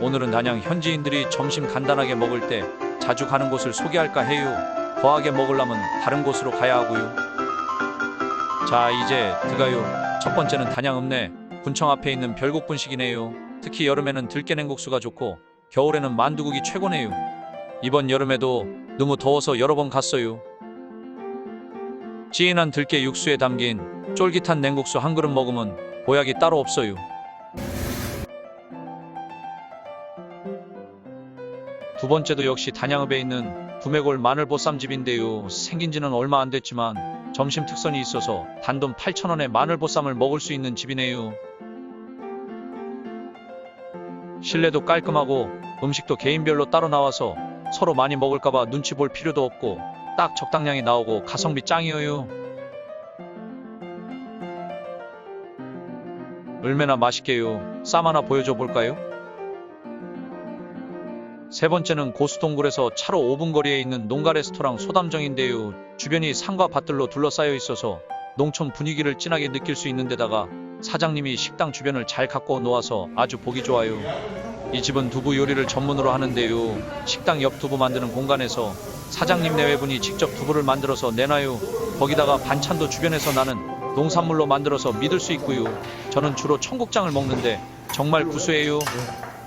오늘은 단양 현지인들이 점심 간단하게 먹을 때 자주 가는 곳을 소개할까 해요. 거하게 먹으려면 다른 곳으로 가야 하고요. 자, 이제 들어가요. 첫 번째는 단양 읍내 군청 앞에 있는 별곡 분식이네요. 특히 여름에는 들깨 냉국수가 좋고 겨울에는 만두국이 최고네요. 이번 여름에도 너무 더워서 여러 번 갔어요. 진한 들깨 육수에 담긴 쫄깃한 냉국수 한 그릇 먹으면 보약이 따로 없어요. 두 번째도 역시 단양읍에 있는 구매골 마늘보쌈집인데요. 생긴 지는 얼마 안 됐지만 점심 특선이 있어서 단돈 8,000원에 마늘보쌈을 먹을 수 있는 집이네요. 실내도 깔끔하고 음식도 개인별로 따로 나와서 서로 많이 먹을까봐 눈치 볼 필요도 없고 딱 적당량이 나오고 가성비 짱이에요. 얼마나 맛있게요. 쌈 하나 보여줘 볼까요? 세 번째는 고수동굴에서 차로 5분 거리에 있는 농가 레스토랑 소담정인데요. 주변이 산과 밭들로 둘러싸여 있어서 농촌 분위기를 진하게 느낄 수 있는 데다가 사장님이 식당 주변을 잘 가꿔 놓아서 아주 보기 좋아요. 이 집은 두부 요리를 전문으로 하는데요. 식당 옆 두부 만드는 공간에서 사장님 내외분이 직접 두부를 만들어서 내놔요. 거기다가 반찬도 주변에서 나는 농산물로 만들어서 믿을 수 있고요. 저는 주로 청국장을 먹는데 정말 구수해요.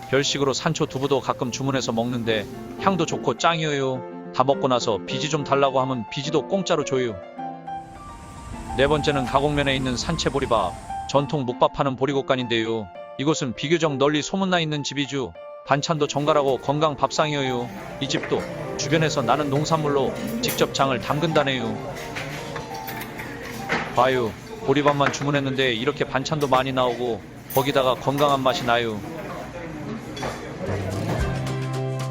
별식으로 산초 두부도 가끔 주문해서 먹는데 향도 좋고 짱이에요. 다 먹고 나서 비지 좀 달라고 하면 비지도 공짜로 줘요. 네 번째는 가곡면에 있는 산채보리밥, 전통 묵밥하는 보리곡간인데요. 이곳은 비교적 널리 소문나 있는 집이죠. 반찬도 정갈하고 건강 밥상이에요. 이 집도 주변에서 나는 농산물로 직접 장을 담근다네요. 봐요. 보리밥만 주문했는데 이렇게 반찬도 많이 나오고 거기다가 건강한 맛이 나요.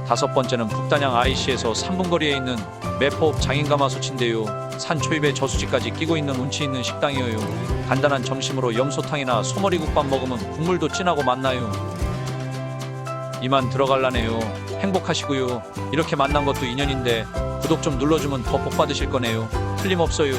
다섯 번째는 북단양 IC에서 3분 거리에 있는 매포읍 장인가마솥인데요. 산 초입에 저수지까지 끼고 있는 운치 있는 식당이에요. 간단한 점심으로 염소탕이나 소머리국밥 먹으면 국물도 진하고 맛나요. 이만 들어갈라네요. 행복하시고요. 이렇게 만난 것도 인연인데 구독 좀 눌러주면 더 복 받으실 거네요. 틀림없어요.